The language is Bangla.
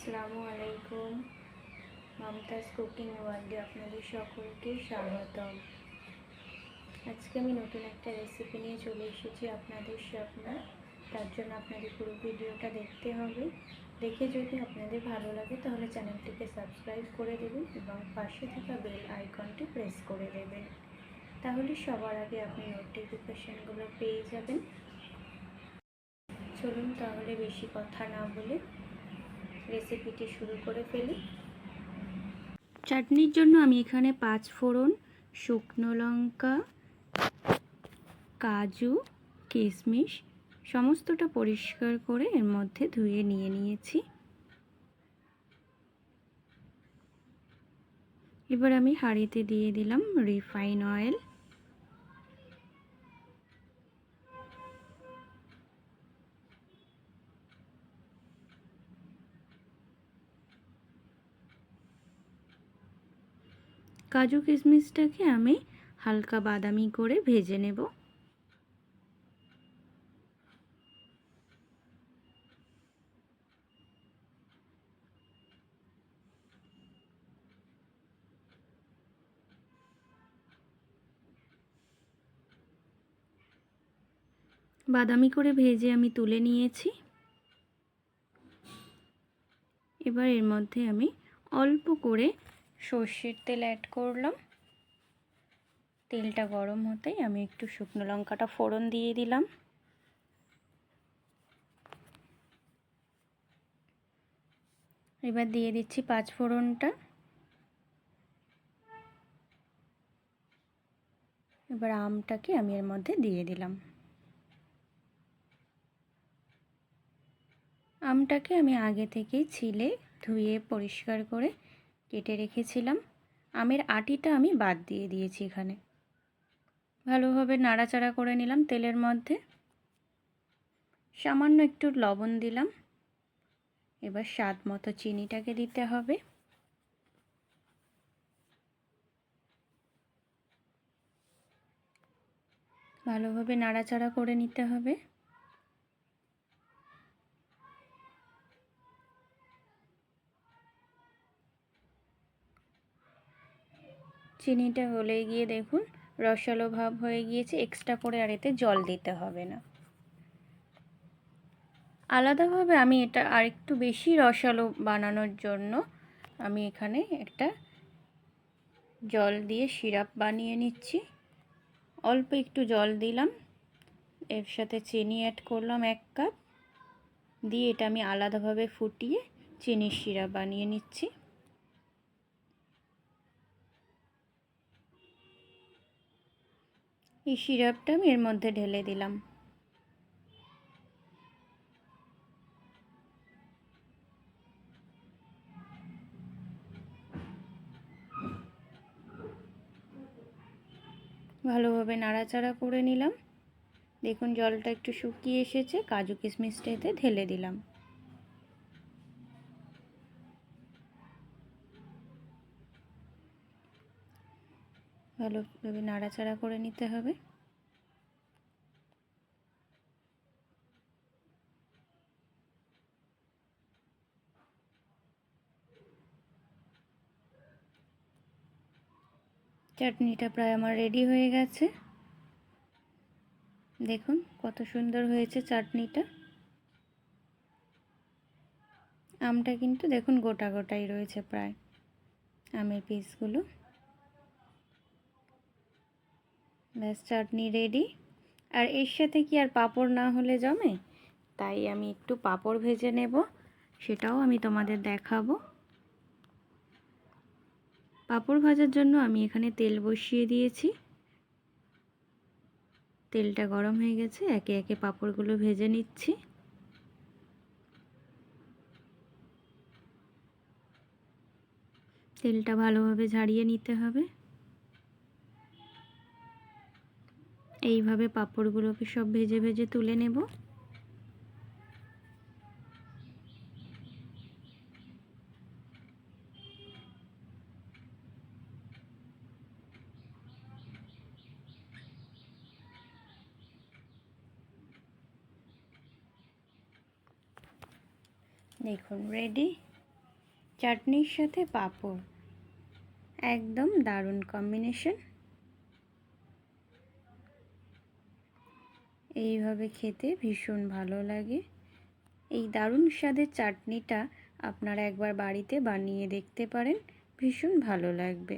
আসসালামু আলাইকুম। মমতাজ কুকিং ওয়ার্ল্ডে আপনাদের সকলকে স্বাগতম। আজকে আমি নতুন একটা রেসিপি নিয়ে চলে এসেছি আপনাদের সামনে। তার জন্য আপনাদের পুরো ভিডিওটা দেখতে হবে। দেখে যদি আপনাদের ভালো লাগে, তাহলে চ্যানেলটিকে সাবস্ক্রাইব করে দেবেন এবং পাশে থাকা বেল আইকনটি প্রেস করে দেবেন। তাহলে সবার আগে আপনি নোটিফিকেশানগুলো পেয়ে যাবেন। চলুন তাহলে বেশি কথা না বলে রেসিপিটি শুরু করে ফেলি। চাটনির জন্য আমি এখানে পাঁচ ফোড়ন, শুকনো লঙ্কা, কাজু, কিশমিশ সমস্তটা পরিষ্কার করে এর মধ্যে ধুয়ে নিয়ে নিয়েছি। এবার আমি হাঁড়িতে দিয়ে দিলাম রিফাইন অয়েল। কাজু কিশমিশটাকে আমি হালকা বাদামি করে ভেজে নেব। বাদামি করে ভেজে আমি তুলে নিয়েছি। এবার এর মধ্যে আমি অল্প করে সর্ষের তেল অ্যাড করলাম। তেলটা গরম হতেই আমি একটু শুকনো লঙ্কাটা ফোড়ন দিয়ে দিলাম। এবার দিয়ে দিচ্ছি পাঁচ ফোড়নটা। এবার আমটাকে আমি এর মধ্যে দিয়ে দিলাম। আমটাকে আমি আগে থেকেই ছিলে ধুয়ে পরিষ্কার করে কেটে রেখেছিলাম। আমের আটিটা আমি বাদ দিয়ে দিয়েছি এখানে। ভালোভাবে নাড়াচাড়া করে নিলাম তেলের মধ্যে। সামান্য একটু লবণ দিলাম। এবার স্বাদ মতো চিনিটাকে দিতে হবে। ভালোভাবে নাড়াচাড়া করে নিতে হবে। চিনিটা গলে গিয়ে দেখুন, রসালো ভাব হয়ে গিয়েছে এক্সট্রা করে আর এতে জল দিতে হবে না। আলাদাভাবে আমি এটা আরেকটু বেশি রসালো বানানোর জন্য আমি এখানে একটা জল দিয়ে সিরাপ বানিয়ে নিচ্ছি। অল্প একটু জল দিলাম, এর সাথে চিনি অ্যাড করলাম এক কাপ দিয়ে এটা আমি আলাদাভাবে ফুটিয়ে চিনির সিরাপ বানিয়ে নিচ্ছি। এই সিরাপটা আমি এর মধ্যে ঢেলে দিলাম। ভালোভাবে নাড়াচাড়া করে নিলাম। দেখুন, জলটা একটু শুকিয়ে এসেছে। কাজু কিশমিশটা এতে ঢেলে দিলাম। ভালোভাবে নাড়াচাড়া করে নিতে হবে। চাটনিটা প্রায় আমার রেডি হয়ে গেছে। দেখুন কত সুন্দর হয়েছে চাটনিটা। আমটা কিন্তু দেখুন গোটা গোটাই রয়েছে প্রায়। আমের পিসগুলো ব্যাস, চাটনি রেডি আর এর সাথে কি আর পাঁপড় না হলে জমে? তাই আমি একটু পাঁপড় ভেজে নেব, সেটাও আমি তোমাদের দেখাবো। পাঁপড় ভাজার জন্য আমি এখানে তেল বসিয়ে দিয়েছি। তেলটা গরম হয়ে গেছে, একে একে পাঁপড়গুলো ভেজে নিচ্ছি। তেলটা ভালোভাবে ঝাড়িয়ে নিতে হবে। এইভাবে পাঁপড়গুলোকে সব ভেজে ভেজে তুলে নেব। দেখুন রেডি চাটনির সাথে পাঁপড়। একদম দারুণ কম্বিনেশন এইভাবে খেতে ভীষণ ভালো লাগে। এই দারুণ স্বাদের চাটনিটা আপনারা একবার বাড়িতে বানিয়ে দেখতে পারেন, ভীষণ ভালো লাগবে।